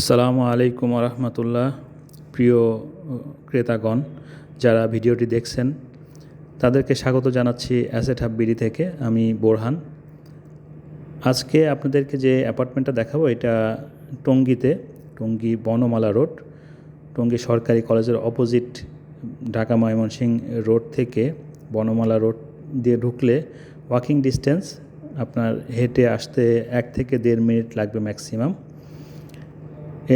আসসালামু আলাইকুম রহমতুল্লাহ প্রিয় ক্রেতাগণ, যারা ভিডিওটি দেখছেন, তাদেরকে স্বাগত জানাচ্ছি অ্যাসেট হাব বিডি থেকে, আমি বোরহান। আজকে আপনাদেরকে যে অ্যাপার্টমেন্টটা দেখাবো, এটা টঙ্গীতে, টঙ্গী বনমালা রোড, টঙ্গী সরকারি কলেজের অপোজিট ঢাকা ময়মনসিংহ রোড থেকে বনমালা রোড দিয়ে ঢুকলে ওয়াকিং ডিস্টেন্স, আপনার হেঁটে আসতে এক থেকে দেড় মিনিট লাগবে ম্যাক্সিমাম।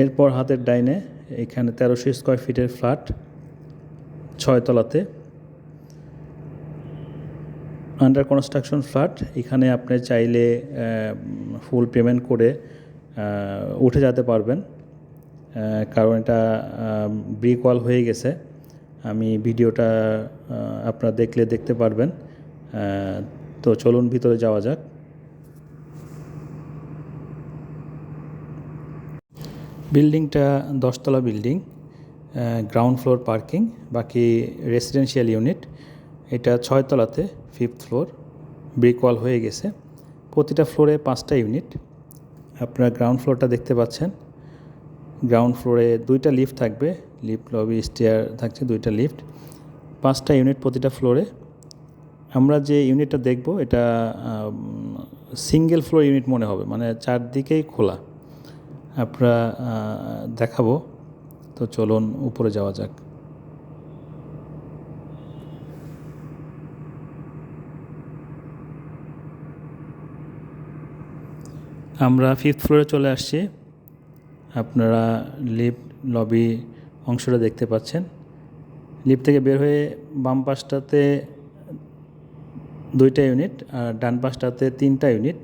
এরপর হাতের ডাইনে এখানে তেরোশো স্কোয়ার ফিটের ফ্ল্যাট ছয়তলাতে আন্ডার কনস্ট্রাকশন ফ্ল্যাট এখানে আপনি চাইলে ফুল পেমেন্ট করে উঠে যেতে পারবেন। কারণ এটা ব্রিক ওয়াল হয়ে গেছে। আমি ভিডিওটা আপনারা দেখলে দেখতে পারবেন। তো চলুন ভিতরে যাওয়া যাক। বিল্ডিংটা দশতলা বিল্ডিং গ্রাউন্ড ফ্লোর পার্কিং বাকি রেসিডেন্সিয়াল ইউনিট এটা ছয়তলাতে ফিফথ ফ্লোর ব্রিক ওয়াল হয়ে গেছে। প্রতিটা ফ্লোরে পাঁচটা ইউনিট আপনারা গ্রাউন্ড ফ্লোরটা দেখতে পাচ্ছেন। গ্রাউন্ড ফ্লোরে দুইটা লিফট থাকবে লিফট লবি স্টেয়ার থাকছে, দুইটা লিফট পাঁচটা ইউনিট প্রতিটা ফ্লোরে আমরা যে ইউনিটটা দেখব, এটা সিঙ্গেল ফ্লোর ইউনিট মনে হবে মানে চারদিকেই খোলা। আপনারা দেখাবো। তো চলুন, উপরে যাওয়া যাক। আমরা ফিফথ ফ্লোরে চলে আসছি। আপনারা লিফট লবি অংশটা দেখতে পাচ্ছেন। লিফট থেকে বের হয়ে বাম পাশটাতে দুইটা ইউনিট আর ডান পাশটাতে তিনটা ইউনিট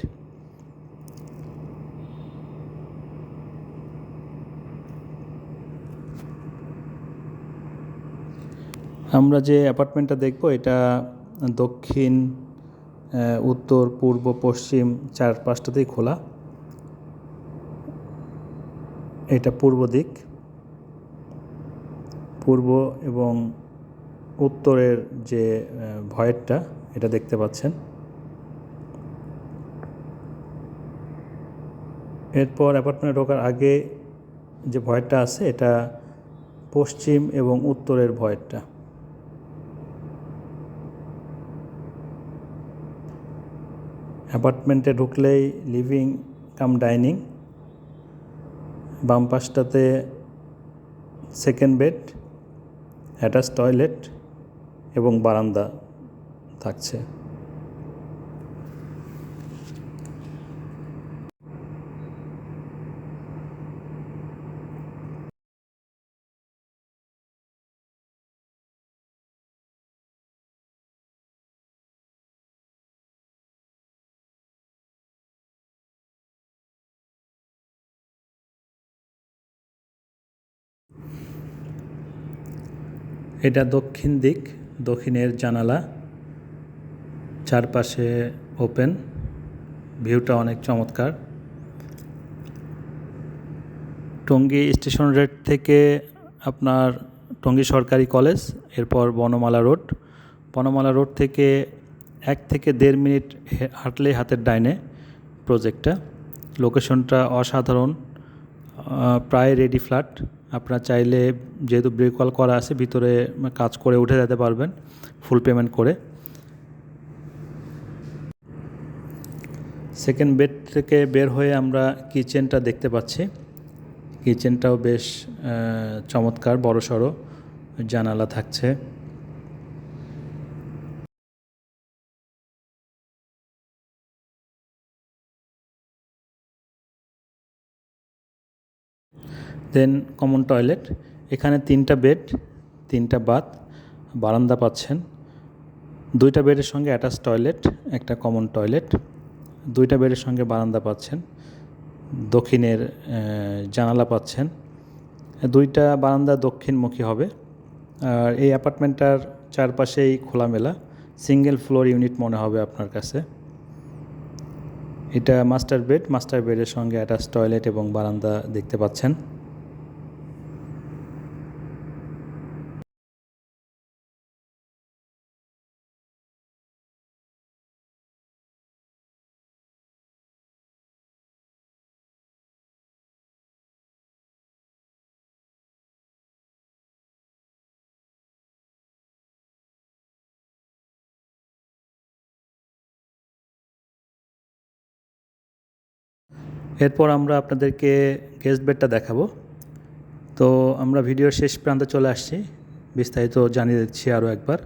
আমরা যে অ্যাপার্টমেন্টটা দেখব, এটা দক্ষিণ উত্তর, পূর্ব, পশ্চিম চার পাঁচটাতেই খোলা। এটা পূর্ব দিক। পূর্ব এবং উত্তরের যে ভয়েরটা, এটা দেখতে পাচ্ছেন। এরপর অ্যাপার্টমেন্টে ঢোকার আগে যে ভয়েরটা আছে, এটা পশ্চিম এবং উত্তরের ভয়েরটা। অ্যাপার্টমেন্টে ঢুকলেই লিভিং কাম ডাইনিং। বাম পাশটাতে সেকেন্ড বেড অ্যাটাচ টয়লেট এবং বারান্দা থাকছে। এটা দক্ষিণ দিক, দক্ষিণের জানালা, চারপাশে ওপেন, ভিউটা অনেক চমৎকার। টঙ্গী স্টেশন রোড থেকে আপনার টঙ্গী সরকারি কলেজ, এরপর বনমালা রোড। বনমালা রোড থেকে এক থেকে দেড় মিনিট হে- হাঁটলেই হাতের ডাইনে প্রজেক্টটা। লোকেশনটা অসাধারণ। প্রায় রেডি ফ্ল্যাট আপনারা চাইলে যেহেতু ব্রেক কল করা আছে, ভিতরে কাজ করে উঠে যেতে পারবেন ফুল পেমেন্ট করে। সেকেন্ড বেড থেকে বের হয়ে আমরা কিচেনটা দেখতে পাচ্ছি। কিচেনটাও বেশ চমৎকার বড় সড়ো জানালা থাকছে। দেন কমন টয়লেট এখানে তিনটা বেড তিনটা বাথ বারান্দা পাচ্ছেন। দুইটা বেডের সঙ্গে অ্যাটাচ টয়লেট একটা কমন টয়লেট দুইটা বেডের সঙ্গে বারান্দা পাচ্ছেন। দক্ষিণের জানালা পাচ্ছেন। দুইটা বারান্দা দক্ষিণমুখী হবে। আর এই অ্যাপার্টমেন্টটার চারপাশেই খোলামেলা সিঙ্গেল ফ্লোর ইউনিট মনে হবে আপনার কাছে। এটা মাস্টার বেড মাস্টার বেডের সঙ্গে অ্যাটাচ টয়লেট এবং বারান্দা দেখতে পাচ্ছেন। এরপর আমরা আপনাদেরকে গেস্ট বেডটা দেখাবো। তো আমরা ভিডিওর শেষ প্রান্তে চলে আসছি। বিস্তারিত জানিয়ে দিচ্ছি আরও একবার।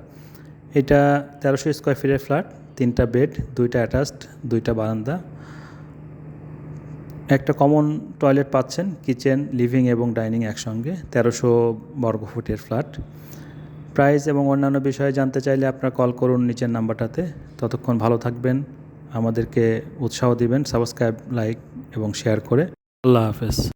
এটা তেরোশো স্কোয়ার ফিটের ফ্ল্যাট তিনটা বেড দুইটা অ্যাটাচড দুইটা বারান্দা। একটা কমন টয়লেট পাচ্ছেন কিচেন লিভিং এবং ডাইনিং একসঙ্গে, তেরোশো বর্গফুটের ফ্ল্যাট প্রাইস এবং অন্যান্য বিষয়ে জানতে চাইলে আপনারা কল করুন নিচের নাম্বারটাতে ততক্ষণ ভালো থাকবেন। আমাদেরকে উৎসাহ দিবেন সাবস্ক্রাইব লাইক এবং শেয়ার করে। আল্লাহ হাফেজ।